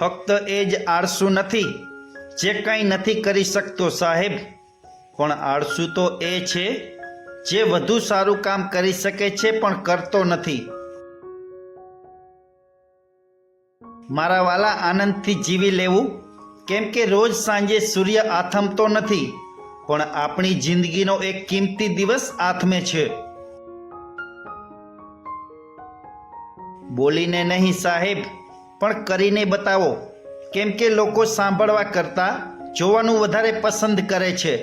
ફક્ત એ જ આળસુ નથી, જે કંઈ નથી કરી શકતો સાહેબ. પણ આળસુ તો એ છે, જે વધુ સારું કામ કરી શકે છે પણ કરતો નથી. મારા વાલા આનંદથી જીવી લેવું, કેમ કે રોજ સાંજે સૂર્ય આથમતો નથી, પણ આપણી જિંદગીનો એક કિંમતી દિવસ આથમે છે. બોલીને નહીં સાહેબ પણ કરીને બતાવો. કેમ કે લોકો સાંભળવા કરતાં જોવાનું વધારે પસંદ કરે છે.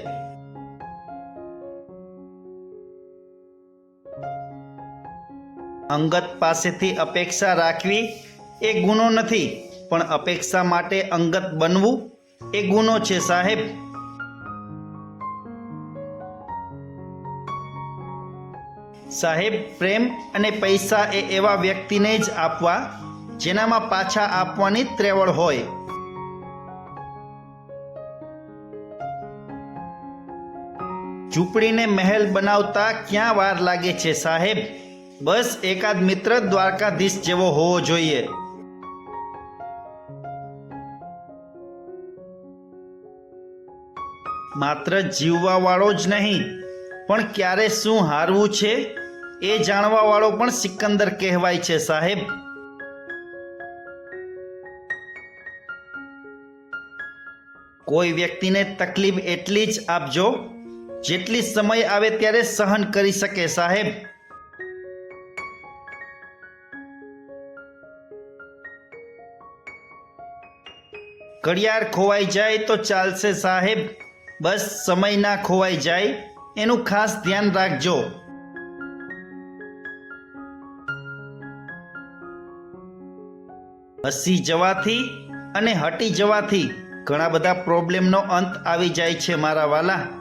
અંગત પાસેથી અપેક્ષા રાખવી એ ગુનો નથી, પણ અપેક્ષા માટે અંગત બનવું એ ગુનો છે, સાહેબ. સાહેબ, પ્રેમ અને પૈસા એ એવા વ્યક્તિને જ આપવા જેનામાં પાછા આપવાની ત્રેવડ હોય. ઝૂંપડીને મહેલ બનાવતા ક્યાં વાર લાગે છે સાહેબ? બસ એકાદ મિત્ર દ્વારકાધીશ જેવો હોવો જોઈએ. માત્ર જીવવા વાળો જ નહીં, પણ ક્યારે શું હારવું છે? એ જાણવા વાળો પણ સિકંદર કહેવાય છે સાહેબ. કોઈ વ્યક્તિને તકલીફ એટલી જ આપજો, જેટલી સમય આવે ત્યારે સહન કરી શકે, સાહેબ. ઘડિયાળ ખોવાઈ જાય તો ચાલશે, સાહેબ. બસ સમય ના ખોવાઈ જાય, એનું ખાસ ધ્યાન રાખજો. હસી જવાથી અને હટી જવાથી ઘણા બધા પ્રોબ્લેમનો અંત આવી જાય છે મારા વાલા.